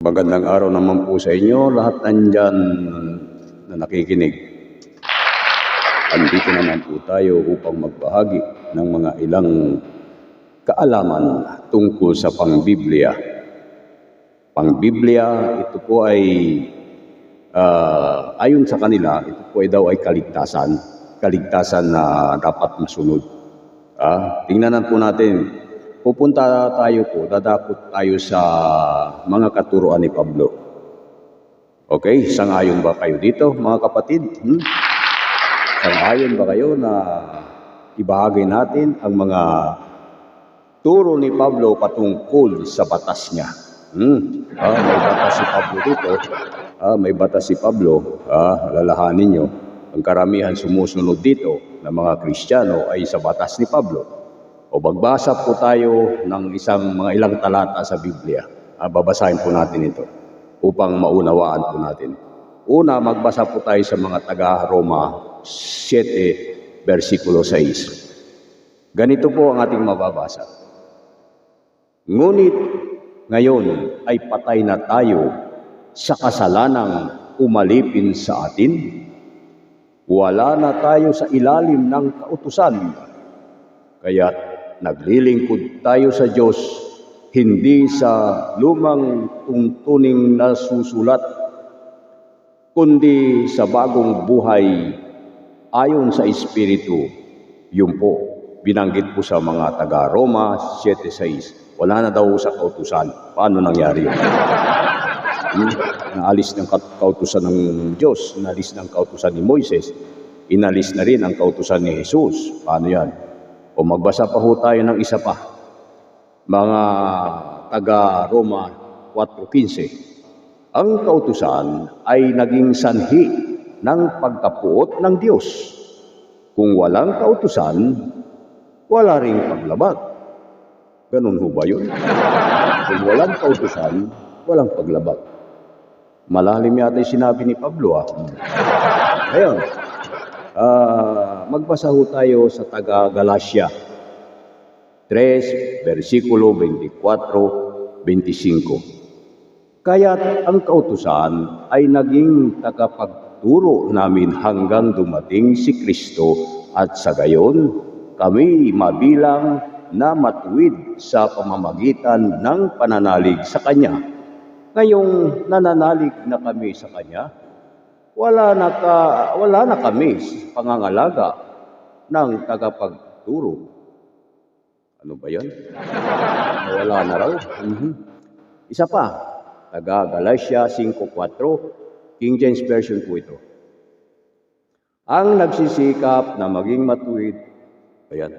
Magandang araw naman po sa inyo, lahat nandyan na nakikinig. Andito naman po tayo upang magbahagi ng mga ilang kaalaman tungkol sa pangbiblia. Pangbiblia, ito po ay ah, ayon sa kanila, ito po ay daw ay kaligtasan. Kaligtasan na dapat masunod. Ah, tingnan po natin. Pupunta tayo po, dadakot tayo sa mga katuruan ni Pablo. Okay, sangayon ba kayo dito, mga kapatid? Hmm? Sangayon ba kayo na ibahagi natin ang mga turo ni Pablo patungkol sa batas niya? Hmm? Ah, may batas si Pablo dito. Ah, may batas si Pablo. Ah, lalahanin nyo. Ang karamihan sumusunod dito ng mga Kristiyano ay sa batas ni Pablo. O magbasa po tayo ng isang mga ilang talata sa Biblia. Ah, babasahin po natin ito upang maunawaan po natin. Una, magbasa po tayo sa mga taga-Roma 7, versikulo 6. Ganito po ang ating mababasa. Ngunit ngayon ay patay na tayo sa kasalanang umalipin sa atin. Wala na tayo sa ilalim ng kautusan. Kaya naglilingkod tayo sa Diyos hindi sa lumang tungtuning na susulat, kundi sa bagong buhay ayon sa Espiritu. Yun po, binanggit po sa mga taga-Roma 7.6. Wala na daw sa kautusan. Paano nangyari yun? Hmm? Naalis ng ka- kautusan ng Diyos, naalis ng kautusan ni Moises, inalis na rin ang kautusan ni Jesus. Paano yan? O magbasa pa ho tayo ng isa pa. Mga taga-Roma 4.15. Ang kautusan ay naging sanhi ng pagkapuot ng Diyos. Kung walang kautusan, wala ring paglabag. Ganun ho ba yun? Kung walang kautusan, walang paglabag. Malalim yata yung sinabi ni Pablo ah. Ayun. Ah, magbasa ho tayo sa taga Galacia 3 versikulo 24 25. Kaya't ang kautusan ay naging tagapagturo namin hanggang dumating si Kristo at sa gayon kami mabilang na matuwid sa pamamagitan ng pananalig sa Kanya. Ngayong nananalig na kami sa Kanya, wala na, ka, wala na kami pangangalaga ng tagapagturo. Ano ba yan? Wala na raw. Mhm. Isa pa, taga Galatia 5.4, King James Version po ito. Ang nagsisikap na maging matuwid, ayan,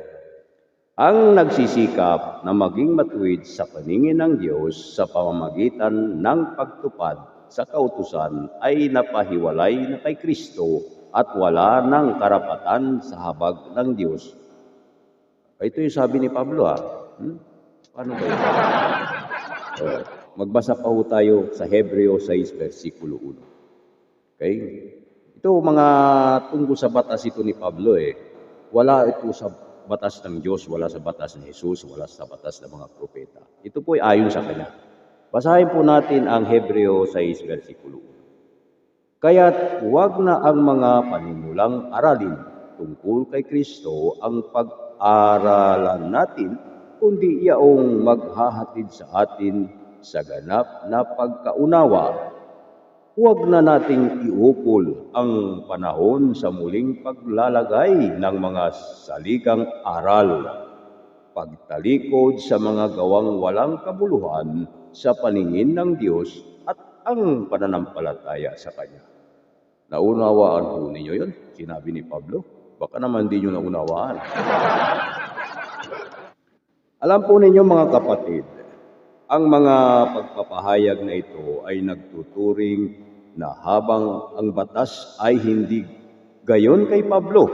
ang nagsisikap na maging matuwid sa paningin ng Diyos sa pamamagitan ng pagtupad sa kautusan ay napahiwalay na kay Kristo at wala ng karapatan sa habag ng Diyos. Ito yung sabi ni Pablo ha. Hmm? Paano ba yun? Oh, magbasa pa ho tayo sa Hebreo 6 versikulo 1. Okay? Ito mga tungkol sa batas ito ni Pablo eh. Wala ito sa batas ng Diyos, wala sa batas ni Jesus, wala sa batas ng mga propeta. Ito po ay ayon sa kanya. Basahin po natin ang Hebreo 6 versikulo 1. Kaya't huwag na ang mga panimulang aralin tungkol kay Kristo ang pag-aralan natin, kundi yaong maghahatid sa atin sa ganap na pagkaunawa. Huwag na nating iukol ang panahon sa muling paglalagay ng mga saligang aral, pagtalikod sa mga gawang walang kabuluhan sa paningin ng Diyos at ang pananampalataya sa Kanya. Naunawaan po ninyo yun? Sinabi ni Pablo. Baka naman di nyo naunawaan. Alam po ninyo mga kapatid, ang mga pagpapahayag na ito ay nagtuturing na habang ang batas ay hindi gayon kay Pablo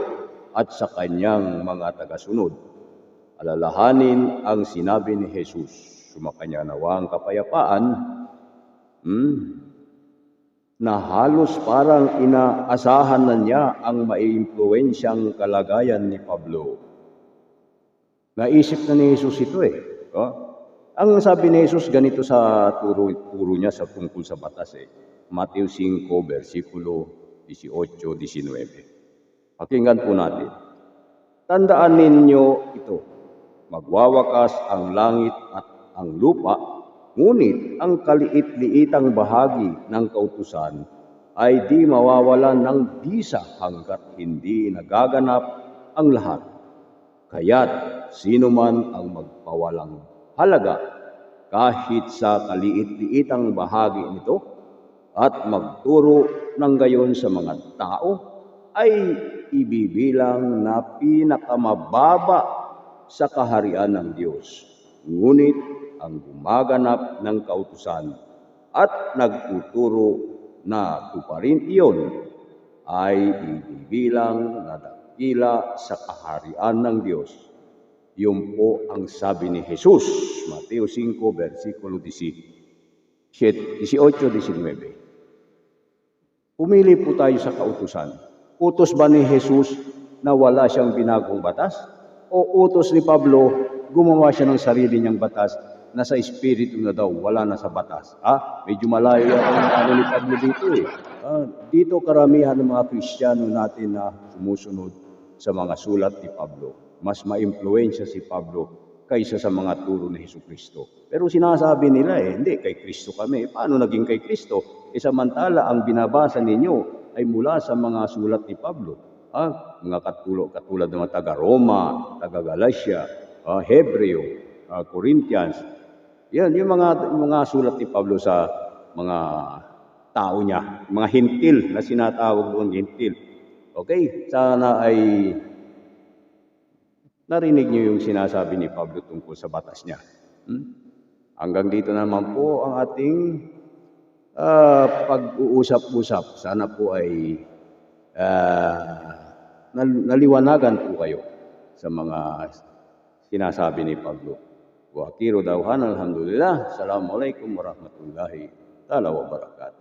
at sa kanyang mga tagasunod. Alalahanin ang sinabi ni Jesus, sumakanya nawa ang kapayapaan, hmm, na halos parang inaasahan na niya ang maiimpluwensyang kalagayan ni Pablo. Naisip na ni Jesus ito eh. Oh? Ang sabi ni Jesus ganito sa turo, turo niya sa tungkol sa batas eh. Matthew 5, versikulo 18, 19. Pakinggan po natin. Tandaan ninyo ito, magwawakas ang langit at ang lupa, ngunit ang kaliit-liitang bahagi ng kautusan ay di mawawalan ng bisa hanggat hindi nagaganap ang lahat. Kaya't sino man ang magpawalang halaga kahit sa kaliit-liitang bahagi nito at magturo ng gayon sa mga tao ay ibibilang na pinakamababa sa kaharian ng Diyos. Ngunit ang gumaganap ng kautusan at nagtuturo na tuparin iyon ay ibibilang na dakila sa kaharian ng Diyos. Yun po ang sabi ni Jesus, Mateo 5, versikulo 18, 19. Pumili po tayo sa kautusan. Utos ba ni Jesus na wala siyang binagong batas? O utos ni Pablo, gumawa siya ng sarili niyang batas na sa espiritu na daw, wala na sa batas. Ah, medyo malayo ang ni Pablo dito eh. Ah, dito karamihan ng mga Kristiyano natin na sumusunod sa mga sulat ni Pablo. Mas maimpluwensya si Pablo kaysa sa mga turo ni Hesus Kristo. Pero sinasabi nila eh, hindi, kay Kristo kami. Paano naging kay Kristo? E samantala, ang binabasa ninyo ay mula sa mga sulat ni Pablo. Ah, mga katulad, katulad ng mga taga-Roma, taga-Galacia, ah, Hebreo, ah, Corinthians. Yan, yung mga, yung mga sulat ni Pablo sa mga tao niya, mga hintil na sinatawag doon hintil. Okay, sana ay narinig niyo yung sinasabi ni Pablo tungkol sa batas niya. Hmm? Hanggang dito naman po ang ating ah, pag-uusap-usap. Sana po ay nal- naliwanagan po kayo sa mga sinasabi ni Pablo. Wa akhiru dawhan alhamdulillah. Assalamualaikum warahmatullahi taala wabarakatuh.